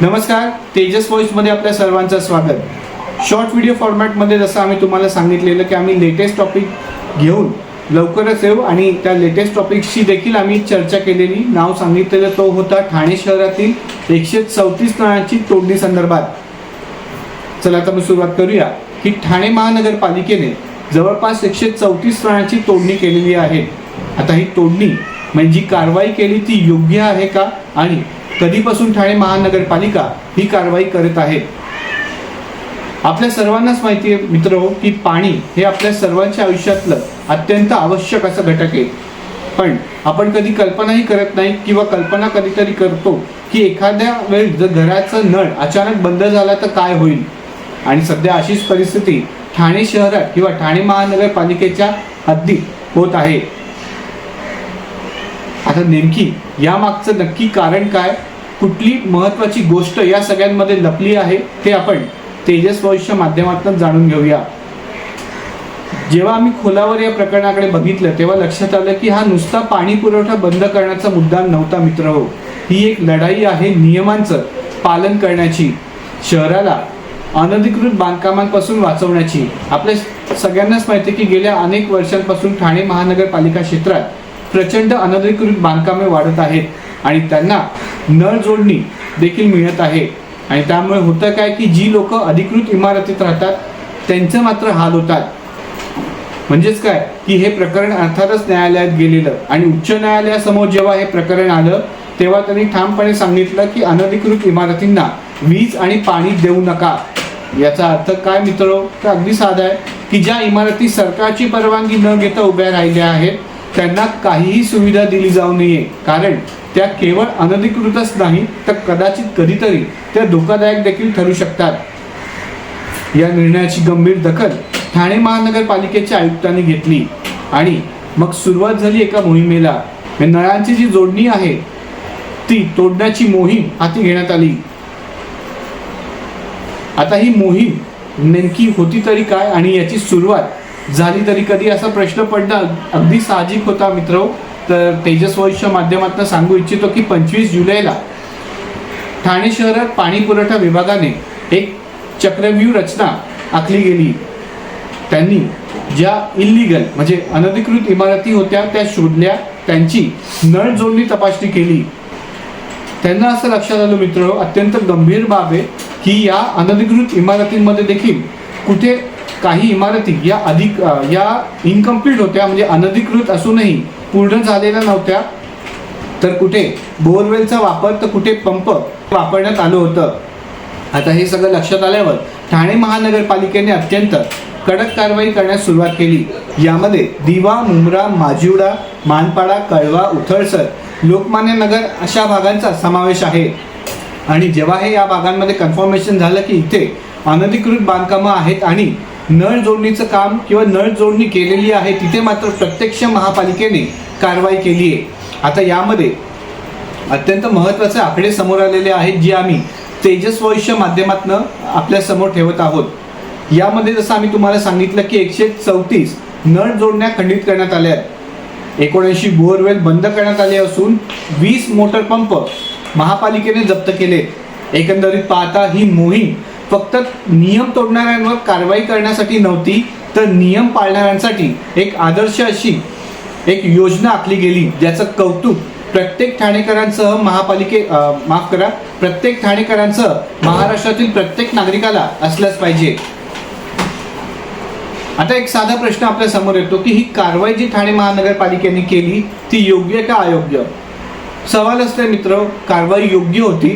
नमस्कार तेजसमध्ये आपल्या सर्वांचं स्वागत. शॉर्ट व्हिडिओ फॉर्मॅटमध्ये जसं आम्ही तुम्हाला सांगितलेलं की आम्ही लेटेस्ट टॉपिक घेऊन लवकरच येऊ आणि त्या लेटेस्ट टॉपिकशी देखील आम्ही चर्चा केलेली. नाव सांगितलेलं तो होता ठाणे शहरातील एकशे चौतीस नळांची तोडणी संदर्भात. चला आता मी सुरुवात करूया की ठाणे महानगरपालिकेने जवळपास एकशे चौतीस नळांची तोडणी केलेली आहे. आता ही तोडणी म्हणजे जी कारवाई केली ती योग्य आहे का? आणि कधीपासून ठाणे महानगरपालिका ही कारवाई करत आहे? आपल्या सर्वांनाच माहिती आहे मित्र की पाणी हे आपल्या सर्वांच्या आयुष्यातलं अत्यंत आवश्यक असं घटक आहे. पण आपण कधी कल्पनाही करत नाही किंवा कल्पना कधीतरी करतो की एखाद्या वेळी जर घराचा नळ अचानक बंद झाला तर काय होईल? आणि सध्या अशीच परिस्थिती ठाणे शहरात किंवा ठाणे महानगरपालिकेच्या हद्दीत होत आहे. आता नेमकी यामागचं नक्की कारण काय कुठली महत्वाची गोष्ट या सगळ्यांमध्ये लपली आहे ते आपण तेजस भविष्य माध्यमातून जाणून घेऊया. जेव्हा आम्ही खोलावर या प्रकरणाकडे बघितलं तेव्हा लक्षात आलं की हा नुसता पाणी पुरवठा बंद करण्याचा मुद्दा नव्हता मित्र हो. ही एक लढाई आहे नियमांचं पालन करण्याची शहराला अनधिकृत बांधकामांपासून वाचवण्याची. आपल्या सगळ्यांनाच माहिती आहे की गेल्या अनेक वर्षांपासून ठाणे महानगरपालिका क्षेत्रात प्रचंड अनधिकृत बांधकामे वाढत आहेत आणि त्यांना नळ जोडणी देखील मिळत आहे. आणि त्यामुळे होतं काय की जी लोक अधिकृत इमारतीत राहतात त्यांचं मात्र हाल होतात. म्हणजेच काय की हे प्रकरण अर्थातच न्यायालयात गेलेलं आणि उच्च न्यायालयासमोर जेव्हा हे प्रकरण आलं तेव्हा त्यांनी ठामपणे सांगितलं की अनधिकृत इमारतींना वीज आणि पाणी देऊ नका. याचा अर्थ काय मित्र? तर अगदी साधा आहे की ज्या इमारती सरकारची परवानगी न घेता उभ्या राहिल्या आहेत त्यांना काहीही सुविधा दिली जाऊ नये. कारण त्या केवळ अनधिकृतच नाही तर कदाचित कधीतरी त्या धोकादायक देखील ठरू शकतात. या निर्णयाची गंभीर दखल ठाणे महानगरपालिकेच्या आयुक्तांनी घेतली. आणि मग सुरुवात झाली एका मोहिमेला. नळांची जी जोडणी आहे ती तोडण्याची मोहीम हाती घेण्यात आली. आता ही मोहीम नेमकी होती तरी काय आणि याची सुरुवात झाली तरी कधी असा प्रश्न पडणं अगदी साहजिक होता मित्र तर तेजस माध्यमातून सांगू इच्छितो की पंचवीस जुलैला ठाणे शहरात पाणी पुरवठा विभागाने एक चक्रव्यूह रचना आखली गेली. त्यांनी ज्या इल्लीगल म्हणजे अनधिकृत इमारती होत्या त्या शोधल्या. त्यांची नळ जोडणी तपासणी केली. त्यांना असं लक्षात आलं मित्र अत्यंत गंभीर बाब आहे की या अनधिकृत इमारतींमध्ये देखील कुठे काही इमारती या अधिक या इनकम्प्लीट होत्या म्हणजे अनधिकृत असूनही पूर्ण झालेल्या नव्हत्या. तर कुठे? बोरवेलचा वापर तर कुठे पंप वापरण्यात आलं होतं? आता हे सगळं लक्षात आल्यावर ठाणे महानगरपालिकेने अत्यंत कडक कारवाई करण्यास सुरुवात केली. यामध्ये दिवा मुंब्रा माजिवडा मानपाडा कळवा उथळसर लोकमान्य नगर अशा भागांचा समावेश आहे. आणि जेव्हा हे या भागांमध्ये कन्फर्मेशन झालं की इथे अनधिकृत बांधकामं आहेत आणि नळ जोडणीचं काम किंवा नळ जोडणी केलेली आहे तिथे मात्र प्रत्यक्ष महापालिकेने कारवाई केली आहे. आता यामध्ये अत्यंत महत्त्वाचे आकडे समोर आलेले आहेत जे आम्ही तेजस भविष्य माध्यमातनं आपल्यासमोर ठेवत आहोत. यामध्ये जसं आम्ही तुम्हाला सांगितलं की एकशे चौतीस नळ जोडण्या खंडित करण्यात आल्या आहेत. एकोणऐंशी बोअरवेल बंद करण्यात आले असून वीस मोटर पंप महापालिकेने जप्त केले एकंदरीत पाहता ही मोहीम फक्त नियम तोडणाऱ्यांवर कारवाई करण्यासाठी नव्हती तर नियम पाळणाऱ्यांसाठी एक आदर्श अशी एक योजना आखली गेली ज्याचं कौतुक प्रत्येक ठाणेकरांसह महापालिके माफ करा प्रत्येक ठाणेकरांसह महाराष्ट्रातील प्रत्येक नागरिकाला असल्याच पाहिजे. आता एक साधा प्रश्न आपल्यासमोर येतो की ही कारवाई जी ठाणे महानगरपालिकेने केली ती योग्य का अयोग्य? सवाल असते मित्र कारवाई योग्य होती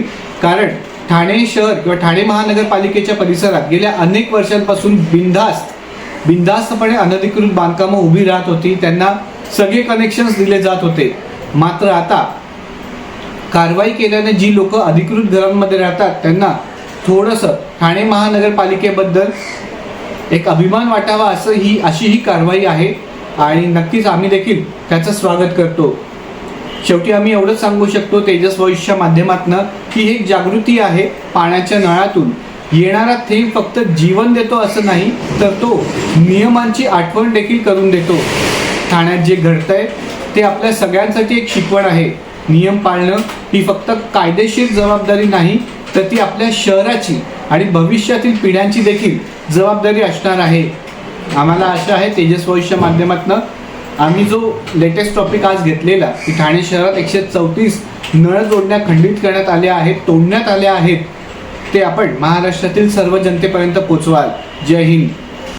कारण ठाणे शहर किंवा ठाणे महानगरपालिकेच्या परिसरात गेल्या अनेक वर्षांपासून बिनधास्त बिनधास्तपणे अनधिकृत बांधकामं उभी राहत होती. त्यांना सगळे कनेक्शन्स दिले जात होते. मात्र आता कारवाई केल्याने जी लोक अधिकृत घरांमध्ये राहतात त्यांना थोडंसं ठाणे महानगरपालिकेबद्दल एक अभिमान वाटावा असं ही अशी ही कारवाई आहे. आणि नक्कीच आम्ही देखील त्याचं स्वागत करतो. शेवटी आम्ही एवढंच सांगू शकतो तेजस भविष्य माध्यमातनं की ही जागृती आहे पाण्याच्या नळातून. येणारा थेंब फक्त जीवन देतो असं नाही तर तो नियमांची आठवण देखील करून देतो. ठाण्यात जे घडतंय ते आपल्या सगळ्यांसाठी एक शिकवण आहे. नियम पाळणं ही फक्त कायदेशीर जबाबदारी नाही तर ती आपल्या शहराची आणि भविष्यातील पिढ्यांची देखील जबाबदारी असणार आहे. आम्हाला आशा आहे तेजस भविष्य माध्यमातनं आम्ही जो लेटेस्ट टॉपिक आज घेतलेला की ठाणे शहरात एकशे चौतीस नळ जोडण्या खंडित करण्यात आल्या आहेत तोडण्यात आल्या आहेत ते आपण महाराष्ट्रातील सर्व जनतेपर्यंत पोचवाल. जय हिंद.